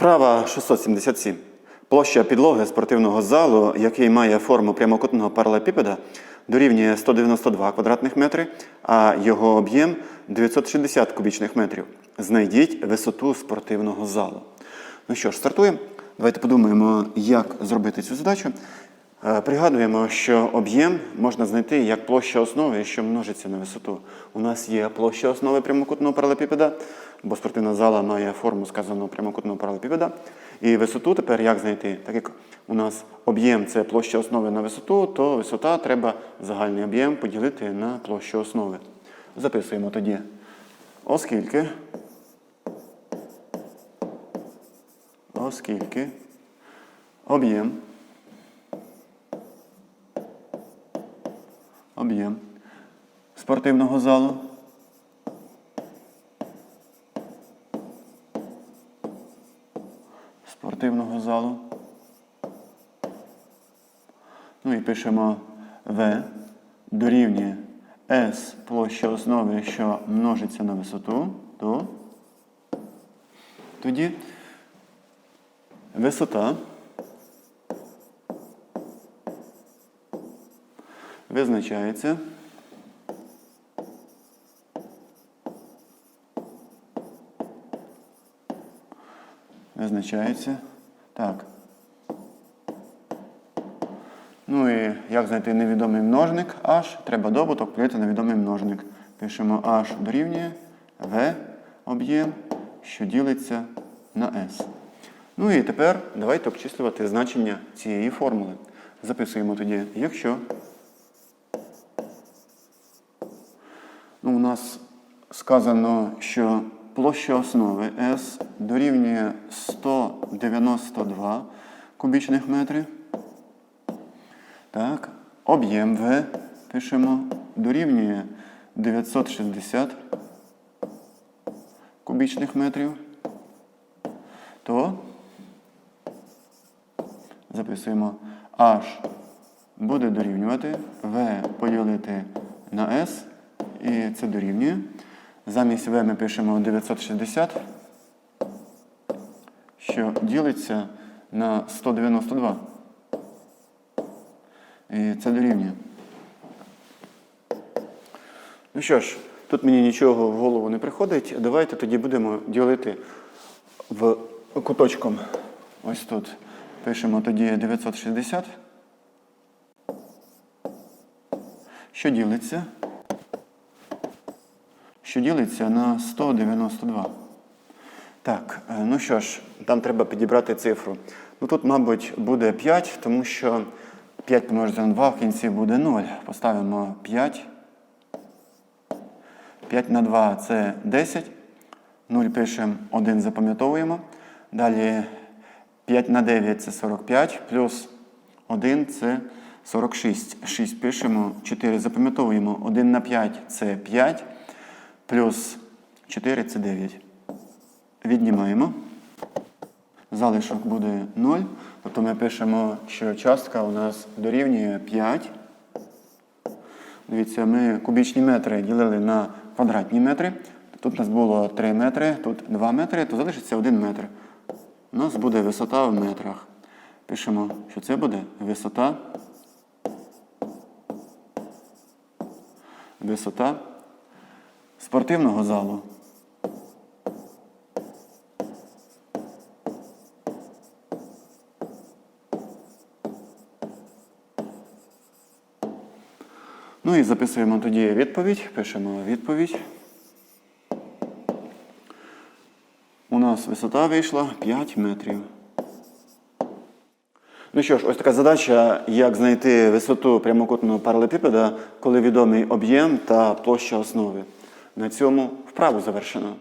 Вправа 677. Площа підлоги спортивного залу, який має форму прямокутного паралепіпеда, дорівнює 192 квадратних метри, а його об'єм 960 кубічних метрів. Знайдіть висоту спортивного залу. Ну що ж, стартуємо. Давайте подумаємо, як зробити цю задачу. Е, Пригадуємо, що об'єм можна знайти як площа основи, що множиться на висоту. У нас є площа основи прямокутного паралепіпеда, бо спортивна зала має форму сказаного прямокутного паралепіпеда. І висоту тепер як знайти? Так як у нас об'єм це площа основи на висоту, то висота треба загальний об'єм поділити на площу основи. Записуємо тоді. Оскільки. Оскільки об'єм об'єм спортивного залу спортивного залу. Ну і пишемо В дорівнює S площа основи, що множиться на висоту, то тоді висота визначається визначається так. Ну і як знайти невідомий множник h, треба добуток поділити на відомий множник. Пишемо h дорівнює v об'єм, що ділиться на s. Ну і тепер давайте обчислювати значення цієї формули. Записуємо тоді, якщо ну, у нас сказано, що площа основи S дорівнює 192 кубічних метрів. Так, об'єм В пишемо дорівнює 960 кубічних метрів. То записуємо H буде дорівнювати V поділити на S, і це дорівнює. Замість V ми пишемо 960, що ділиться на 192. І це дорівнює. Ну що ж, тут мені нічого в голову не приходить. Давайте тоді будемо ділити в куточком. Ось тут пишемо тоді 960. Що ділиться? Що ділиться на 192. Так, е, ну що ж, там треба підібрати цифру. Ну тут, мабуть, буде 5, тому що 5 помножити на 2 в кінці буде 0. Поставимо 5. 5 на 2 це 10. 0 пишемо, 1 запам'ятовуємо. Далі 5 на 9 це 45, плюс 1 це 46. 6 пишемо, 4 запам'ятовуємо. 1 на 5 це 5, плюс 4 це 9. Віднімаємо. Залишок буде 0. Тобто ми пишемо, що частка у нас дорівнює 5. Дивіться, ми кубічні метри ділили на квадратні метри. Тут у нас було 3 метри, тут 2 метри, то залишиться 1 метр. У нас буде висота в метрах. Пишемо, що це буде висота. Висота спортивного залу. Ну і записуємо тоді відповідь. Пишемо відповідь. У нас висота вийшла 5 метрів. Ну що ж, ось така задача, як знайти висоту прямокутного паралепіпеда, коли відомий об'єм та площа основи. На цьому вправу завершено.